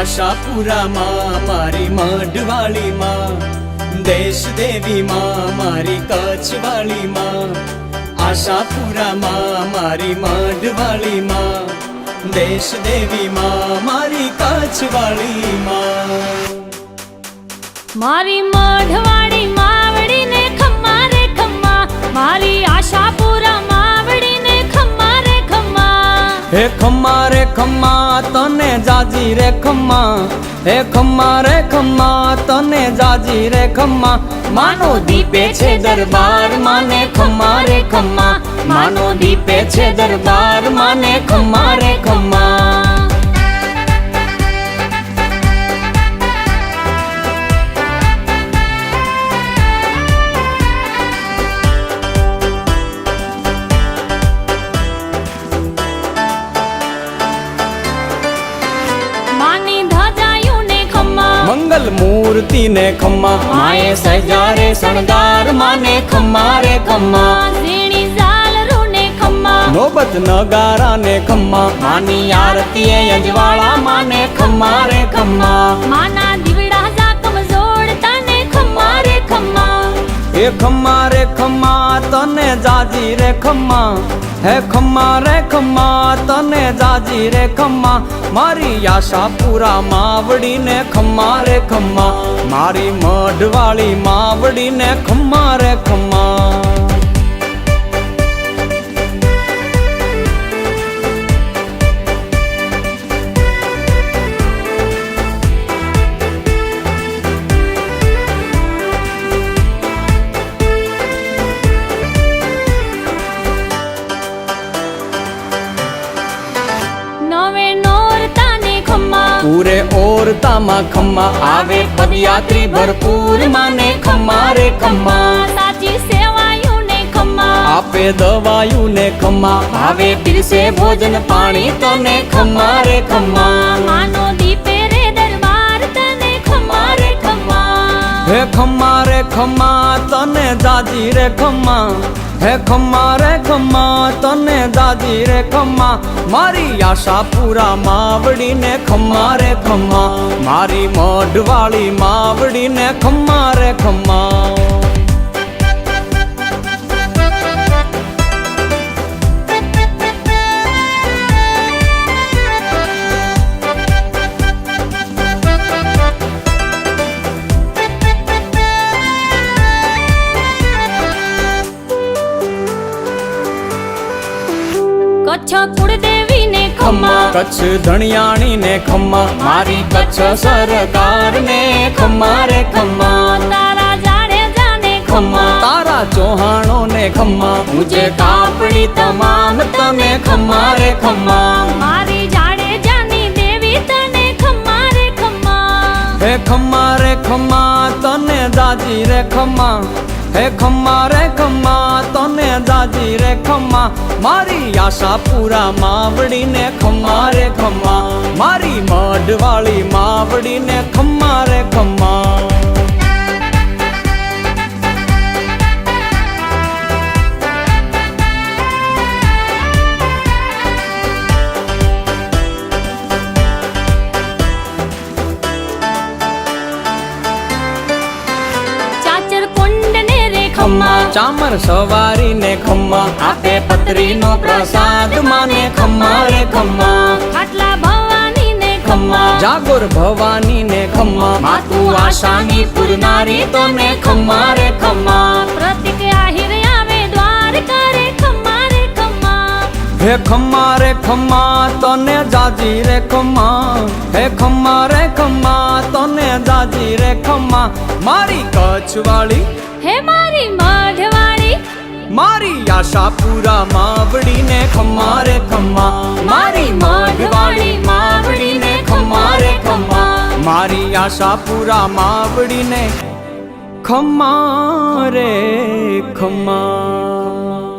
આશાપુરામાં, મારી મઢવાળીમાં દેશ દેવીમાં, મારી કચ્છવાળીમાં, આશાપુરામાં, મારી મઢવાળીમાં દેશ દેવીમાં, મારી કચ્છવાળીમાં. મારી મઢવાડી હે ખમ્મા રે ખમ્મા, તને જાજી રે ખમ્મા. હે ખમ્મા રે ખમ્મા, તને જાજી રે ખમ્મા. માનો દીપે છે દરબાર, માને ખમ્મા રે ખમ્મા. માનો દીપે છે દરબાર, માને ખમ્મા રે ખમ્મા. મંગલ મૂર્તિ ને ખમ્મા. માએ સજારે શણગાર માને ખમ્મા રે ખમ્મા. નોબત નગારા ને ખમ્મા. માની આરતી અજવાળા માને ખમ્મા રે ખમ્મા. માના દીવડા ઝાકમ જોડતા ને ખમ્મા રે ખમ્મા. એ ખમ્મા રે ખમ્મા. તને જાજી રે ખમ્મા, હે ખમ્મા રે ખમ્મા, તને જાજી રે ખમ્મા, મારી આશા પૂરા માવડી ને ખમ્મા રે ખમ્મા, મારી મઢવાળી માવડી ને ખમ્મા રે ખમ્મા. ખમ્મા ઓર તામા ખમ્મા. આવે પદયાત્રી ભરપૂર માને ખમ્મા રે ખમ્મા. સાચી સેવાયું ને ખમ્મા. આપે દવાયું ને ખમ્મા. આવે પીરસે ભોજન પાણી તને ખમ્મા રે ખમ્મા. માનો દીપે રે દરબાર તને ખમ્મા રે ખમ્મા. હે ખમ્મા રે ખમ્મા તને દાદી રે ખમ્મા. હે ખમ્મા, રે ખમ્મા, તને દાદી રે ખમ્મા, મારી આશા પૂરા માવડી ને ખમ્મા, રે ખમ્મા, મારી મઢવાળી માવડી ને ખમ્મા, રે ખમ્મા. કચ્છ કુળદેવી ને ખમ્મા. કચ્છ ધણિયાણી ને ખમ્મા. મારી કચ્છ સરકાર ને ખમ્મા રે ખમ્મા. તારા જાણે ને ખમ્મા. તારા ચૌહાણો ને ખમ્મા મુજે કાપડી તમામ તને ખમ્મા રે ખમ્મા. મારી જાડેજાની દેવી તને ખમ્મા રે ખમ્મા. હે ખમ્મા રે ખમ્મા. તને દાજી રે ખમ્મા. હે ખમ્મા, રે ખમ્મા, તને દાજી રે ખમ્મા. મારી આશા પૂરા માવડી ને ખમ્મા રે ખમ્મા. મારી મઢવાળી માવડી ને ખમ્મા રે ખમ્મા. ચામર સવારી ને ખમ્મા. આપે પતરી નો પ્રસાદ માને ખમ્મા રે ખમ્મા. ખાટલા ભવાની ને ખમ્મા. જાગોર ભવાની ને ખમ્મા. માતું આશાની પૂરનારી તને ખમ્મા રે ખમ્મા. પ્રતિક આહિર આવે દ્વાર કરે ખમ્મા રે ખમ્મા. હે ખમ્મા રે ખમ્મા તને જાજી રે ખમ્મા. હે ખમ્મા રે ખમ્મા તને જાજી રે ખમ્મા. મારી કચ્છવાળી હે મારી મઢવાળી મારી આશા પૂરા માવડી ને ખમ્મા મારી મઢવાળી માવડી ને ખમ્મા મારી આશા પૂરા માવડી ને ખમ્મા રે ખમ્મા